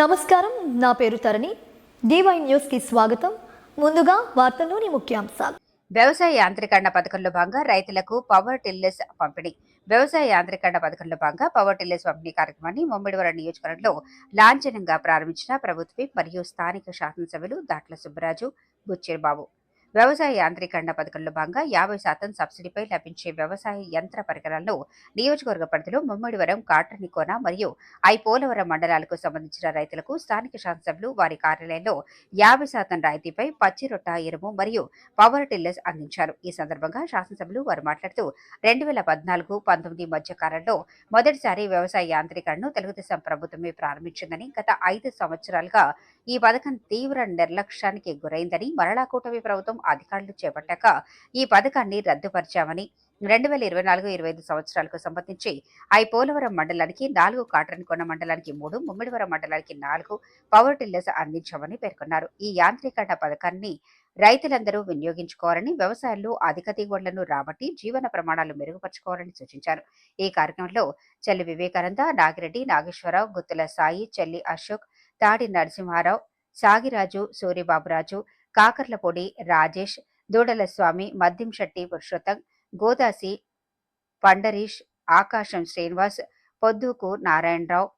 నమస్కారం నా పేరు తరణి. డివై న్యూస్కి స్వాగతం. ముందుగా వార్తల్లోని ముఖ్యాంశాలు. వ్యవసాయ యాంత్రీకరణ పథకంలో భాగంగా రైతులకు పవర్ టిల్లర్స్ పంపిణీ. వ్యవసాయ యాంత్రీకరణ పథకంలో భాగంగా పవర్ టిల్లెస్ పంపిణీ కార్యక్రమాన్ని ముమ్మిడివరం నియోజకవర్గంలో లాంఛనంగా ప్రారంభించిన ప్రభుత్వం మరియు స్థానిక శాసనసభ్యులు దాట్ల సుబ్బరాజు బుచ్చిబాబు వ్యవసాయ యాంత్రీకరణ పథకంలో భాగంగా యాభై శాతం సబ్సిడీపై లభించే వ్యవసాయ యంత్ర పరికరాలను నియోజకవర్గ పరిధిలో ముమ్మడివరం కాట్రనికోన మరియు ఐ పోలవరం మండలాలకు సంబంధించిన రైతులకు స్థానిక శాసనసభ్యులు వారి కార్యాలయంలో యాభై శాతం రాయితీపై పచ్చి రొట్ట ఎరుము మరియు పవర్ టిల్లర్స్ అందించారు. ఈ సందర్భంగా శాసనసభ్యులు వారు మాట్లాడుతూ రెండు వేల పద్నాలుగు పంతొమ్మిది మధ్య కాలంలో మొదటిసారి వ్యవసాయ యాంత్రీకరణను తెలుగుదేశం ప్రభుత్వమే ప్రారంభించిందని గత ఐదు సంవత్సరాలుగా ఈ పథకం తీవ్ర నిర్లక్ష్యానికి గురైందని మరలా కూటమి ప్రభుత్వం అధికారులు చేపట్టాక ఈ పథకాన్ని రద్దుపరిచామని రెండు వేల ఇరవై నాలుగు ఇరవై ఐదు సంవత్సరాలకు సంబంధించి ఐ పోలవరం మండలానికి నాలుగు కాట్రన్కొండ మండలానికి మూడు ముమ్మిడివరం మండలానికి నాలుగు పవర్ టిల్లర్స్ అందించామని పేర్కొన్నారు. ఈ యాంత్రీకరణ పథకాన్ని రైతులందరూ వినియోగించుకోవాలని వ్యవసాయంలో అధిక దిగుబడులను రాబట్టి జీవన ప్రమాణాలు మెరుగుపరచుకోవాలని సూచించారు. ఈ కార్యక్రమంలో చెల్లి వివేకానంద నాగిరెడ్డి నాగేశ్వరరావు గుత్తుల సాయి చెల్లి అశోక్ తాడి నరసింహారావు సాగిరాజు సూర్యబాబురాజు కాకర్లపొడి రాజేష్ దూడల స్వామి మద్యం శెట్టి పురుషోత్తం గోదాసి పండరీష్ ఆకాశం శ్రీనివాస్ పొద్దుకు నారాయణరావు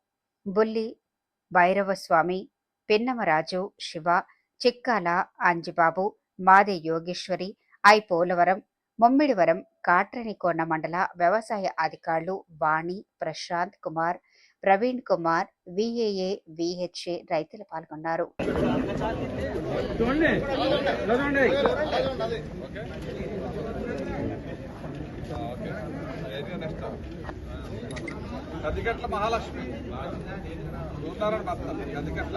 బుల్లి భైరవస్వామి పిన్నమరాజు శివ చిక్కాల అంజిబాబు మాదే యోగేశ్వరి ఐ పోలవరం ముమ్మిడివరం కాట్రనికోన మండల వ్యవసాయ అధికారులు వాణి ప్రశాంత్ కుమార్ ప్రవీణ్ కుమార్ విఏఏ విహెచ్ఏ రైతులు పాల్గొన్నారు. గదిగట్ల మహాలక్ష్మి. చూస్తారని భర్త గదిగట్ల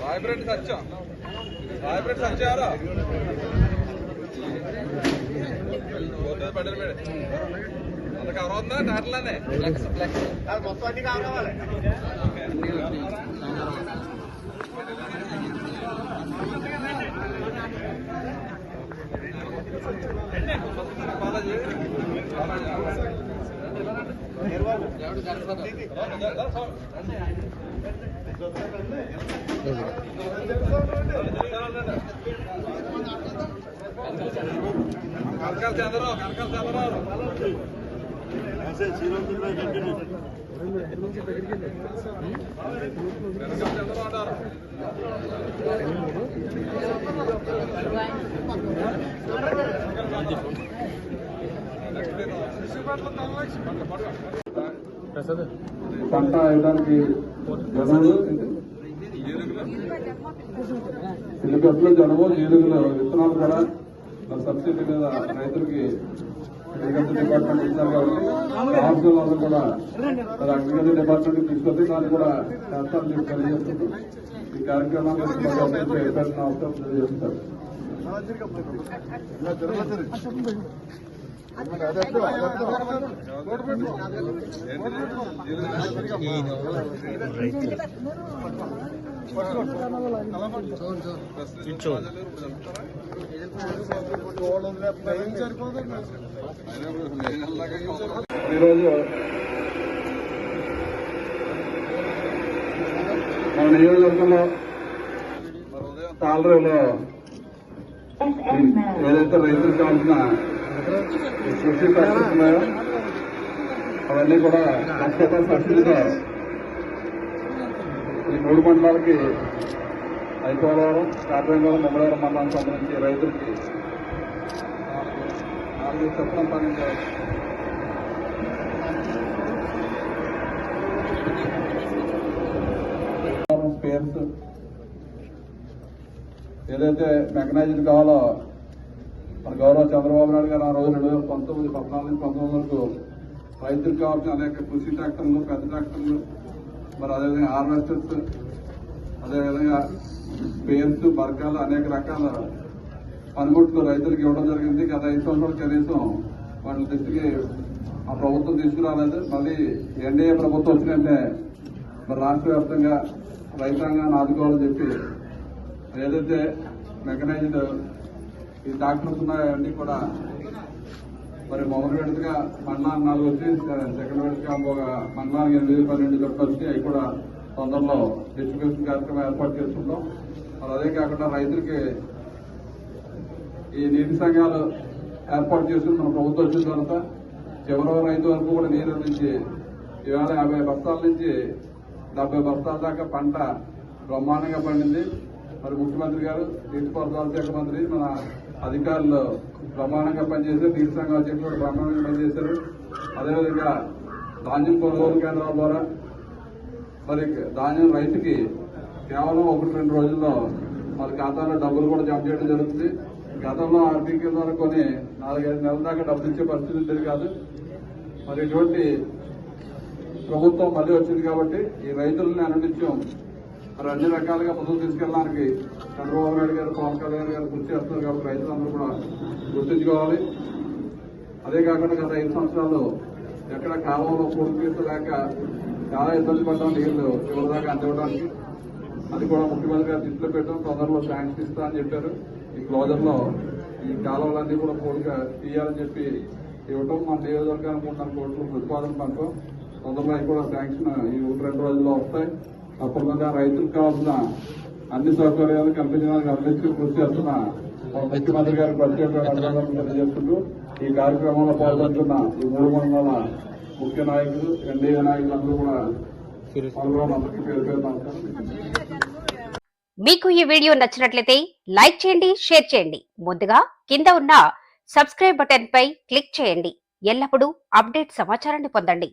వైబ్రెంట్ సత్యం వైబ్రెంట్ సత్యారా పోతుంది పడ్డలు కవర్ అవుతుందా టాటలానే మొత్తం అన్ని కవర్ అవ్వాలి బాలాజీ బాలాజీ కనకాల చంద్రరావు కనకాల చంద్రరావు కనకాల చంద్రరావు అంటారు పంట వేయడానికి జనులు లో జనము ఏనుగులు విత్తనాలు కూడా సబ్సిడీ మీద రైతులకి అగ్రికల్చర్ డిపార్ట్మెంట్ ఇచ్చారు కాబట్టి ఆఫీసులు అందరూ కూడా మరి అగ్రికల్చర్ డిపార్ట్మెంట్ తీసుకొచ్చి దాన్ని కూడా చేస్తారని తీసుకొని ఈ కార్యక్రమాన్ని చేయాల్సిన అవసరం తెలియజేస్తారు ఈరోజు మన నియోజకవర్గంలో తాళరేలో ఏదైతే రైతులకు కావాల్సిన కృషి పరిస్థితులు ఉన్నాయో అవన్నీ కూడా సబ్సిడీతో ఈ మూడు మండలాలకి అయిపోవడం కాట్రంగూడెం మంగళవారం మండలానికి సంబంధించి రైతులకి నాలుగు చొప్పున పని పేర్స్. ఏదైతే మెకనైజ్డ్ కావాలో మన గౌరవ చంద్రబాబు నాయుడు గారు ఆ రోజు రెండు వేల పంతొమ్మిది పద్నాలుగు నుంచి పంతొమ్మిది వరకు రైతులకు కావాల్సిన అనేక కృషి ట్రాక్టర్లు పెద్ద ట్రాక్టర్లు మరి అదేవిధంగా హార్వెస్టర్స్ అదేవిధంగా పేర్స్ బరకాలు అనేక రకాల పనిముట్లు రైతులకు ఇవ్వడం జరిగింది. గత ఐదు సంవత్సరాలు కనీసం వాళ్ళ దృష్టికి ఆ ప్రభుత్వం తీసుకురాలేదు. మళ్ళీ ఎన్డీఏ ప్రభుత్వం వచ్చినంటే మరి రాష్ట్ర వ్యాప్తంగా రైతాంగాన్ని ఆదుకోవాలని చెప్పి ఏదైతే మెకనైజ్డ్ ఈ డాక్టర్స్ ఉన్నాయో అన్నీ కూడా మరి మొదటి విడతగా మండలానికి నాలుగు వచ్చి సెకండ్ విడతగా ఒక మండలానికి ఎనిమిది పన్నెండు చొప్పున వచ్చి అవి కూడా తొందరలో డిస్ట్రిబ్యూషన్ కార్యక్రమం ఏర్పాటు చేస్తున్నాం మరి అదే కాకుండా రైతులకి ఈ నీటి సంఘాలు ఏర్పాటు చేసుకుని మన ప్రభుత్వం వచ్చిన తర్వాత చివరి రైతు వరకు కూడా నీరు అందించి ఈవేళ యాభై బస్తాల నుంచి డెబ్బై బస్తాల దాకా పంట బ్రహ్మాండంగా పండింది. మరి ముఖ్యమంత్రి గారు నీటిపారుదల శాఖ మంత్రి మన అధికారులు ప్రమాణంగా పనిచేశారు నీటి సంఘాలు చెప్పి కూడా పనిచేశారు. అదేవిధంగా ధాన్యం కొనుగోలు కేంద్రాల ద్వారా మరి ధాన్యం రైతుకి కేవలం ఒకటి రెండు రోజుల్లో మరి ఖాతాలో డబ్బులు కూడా జమ చేయడం జరుగుతుంది. గతంలో ఆర్థిక ద్వారా కొని నాలుగైదు నెలల దాకా డబ్బులు ఇచ్చే పరిస్థితి ఉండేది కాదు. మరి ఇటువంటి ప్రభుత్వం మళ్ళీ వచ్చింది కాబట్టి ఈ రైతులని అనునిత్యం మరి అన్ని రకాలుగా ముందుకు తీసుకెళ్ళడానికి చంద్రబాబు నాయుడు గారు పవన్ కళ్యాణ్ గారు కృషి చేస్తున్నారు కాబట్టి రైతులందరూ కూడా గుర్తుంచుకోవాలి. అదే కాకుండా గత ఐదు సంవత్సరాలు ఎక్కడ కాలంలో పూర్తి లేక చాలా ఇబ్బంది పడ్డాం నీళ్ళు ఎవరిదాకా దాకా అందివ్వడానికి. అది కూడా ముఖ్యమంత్రి గారు దృష్టిలో పెట్టడం తొందరలో శాంక్షన్ ఇస్తా అని చెప్పారు. ఈ క్లోజర్లో ఈ కాలువలన్నీ కూడా పూర్తిగా తీయాలని చెప్పి ఇవ్వటం. మన నియోజకవర్గానికి ఉన్న కోట్లు ప్రతిపాదన పంపం తొందరలో అవి కూడా శాంక్షన్ ఈ రెండు రోజుల్లో వస్తాయి. తప్పకుండా రైతులకు కావాల్సిన అన్ని సౌకర్యాలు కల్పించడానికి అందించి కృషి చేస్తున్న ముఖ్యమంత్రి గారికి ప్రత్యేక తెలియజేసుకుంటూ ఈ కార్యక్రమంలో పాల్గొంటున్న ఈ మూడు మండల ముఖ్య నాయకులు ఎన్డీఏ నాయకులందరూ కూడా పాల్గొన్న పేరు పేరు మీకు ఈ వీడియో నచ్చినట్లయితే లైక్ చేయండి షేర్ చేయండి. ముందుగా కింద ఉన్న సబ్స్క్రైబ్ బటన్ పై క్లిక్ చేయండి. ఎల్లప్పుడూ అప్డేట్ సమాచారాన్ని పొందండి.